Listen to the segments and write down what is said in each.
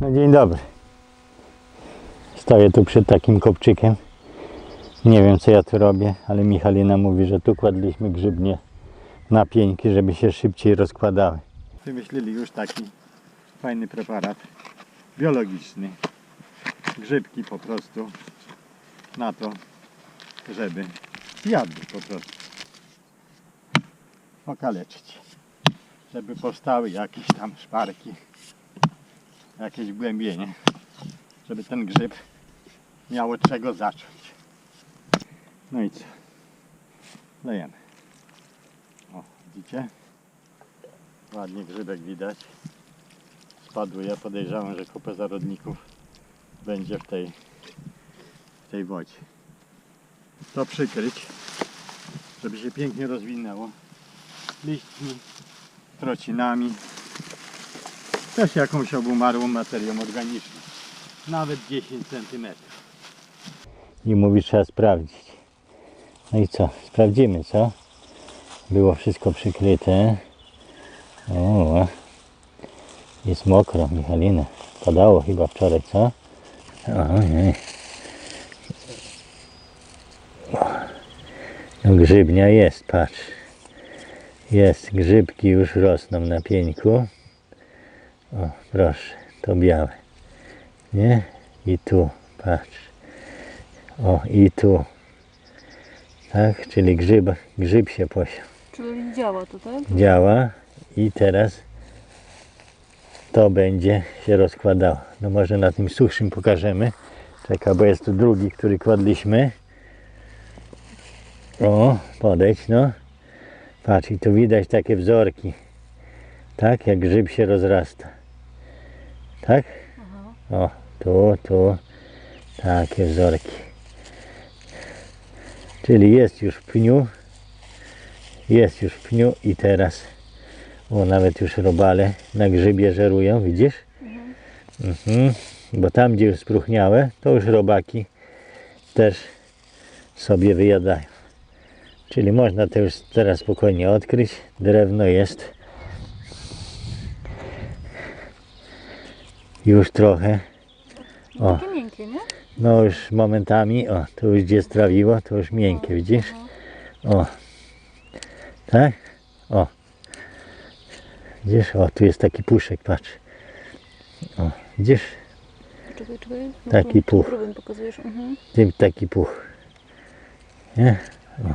No dzień dobry. Stoję tu przed takim kopczykiem. Nie wiem co ja tu robię, ale Michalina mówi, że tu kładliśmy grzybnie na pieńki, żeby się szybciej rozkładały. Wymyślili już taki fajny preparat biologiczny. Grzybki po prostu na to, żeby jadły po prostu. Okaleczyć. Żeby powstały jakieś tam szparki jakieś głębienie, żeby ten grzyb miał od czego zacząć. No i co? Lejemy. O, widzicie? Ładnie grzybek widać. Spadły, ja podejrzewam, że kupę zarodników będzie w tej, w tej wodzie. To przykryć, żeby się pięknie rozwinęło. Liśćmi, trocinami, też jakąś obumarłą materią organiczną. Nawet 10 cm. I mówi trzeba sprawdzić. No i co? Sprawdzimy co? Było wszystko przykryte. O, jest mokro, Michalina. Padało chyba wczoraj, co? Ojej. No grzybnia jest, patrz. Jest, grzybki już rosną na pieńku. O, proszę, to białe. Nie? I tu, patrz. O, i tu. Tak, czyli grzyb, grzyb się posiał. Czyli działa to, tak? Działa i teraz to będzie się rozkładało. No może na tym suchszym pokażemy. Czeka, bo jest tu drugi, który kładliśmy. O, podejdź, no. Patrz, i tu widać takie wzorki. Tak, jak grzyb się rozrasta. Tak? Aha. O, tu, tu. Takie wzorki. Czyli jest już w pniu. Jest już w pniu i teraz o, nawet już robale na grzybie żerują, widzisz? Mhm. Bo tam, gdzie już spróchniałe, to już robaki też sobie wyjadają. Czyli można to już teraz spokojnie odkryć. Drewno jest. Już trochę. No, O. takie miękkie, nie? No już momentami, o, tu już gdzie strawiło, to już miękkie, widzisz? O, tak? O, widzisz? O, tu jest taki puszek, patrz. O, widzisz? Czekaj, czekaj. No Taki puch. tu Próbę pokazujesz. Mhm. Tym taki puch. Nie? O.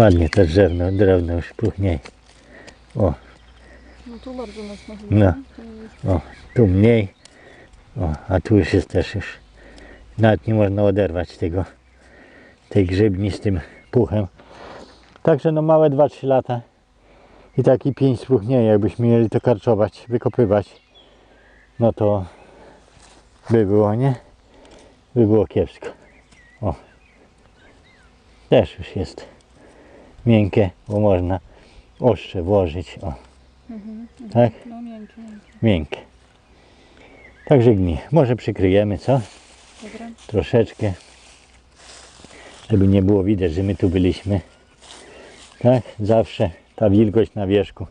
Ładnie to drzewno, drewno już puchniej. O, No tu bardzo mocno. No. O, tu mniej. O, a tu już jest też już. Nawet nie można oderwać tego, tej grzybni z tym puchem. Także no małe 2-3 lata i taki pięć spróchnieje, jakbyśmy mieli to karczować, wykopywać, no to by było, nie? By było kiepsko. O. Też już jest miękkie, bo można ostrze włożyć. O, Mhm. tak? No miękkie, miękkie. Miękkie. Także gni. Może przykryjemy, co? Dobra. Troszeczkę. Żeby nie było widać, że my tu byliśmy. Tak? Zawsze ta wilgoć na wierzchu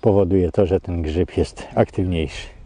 powoduje to, że ten grzyb jest aktywniejszy.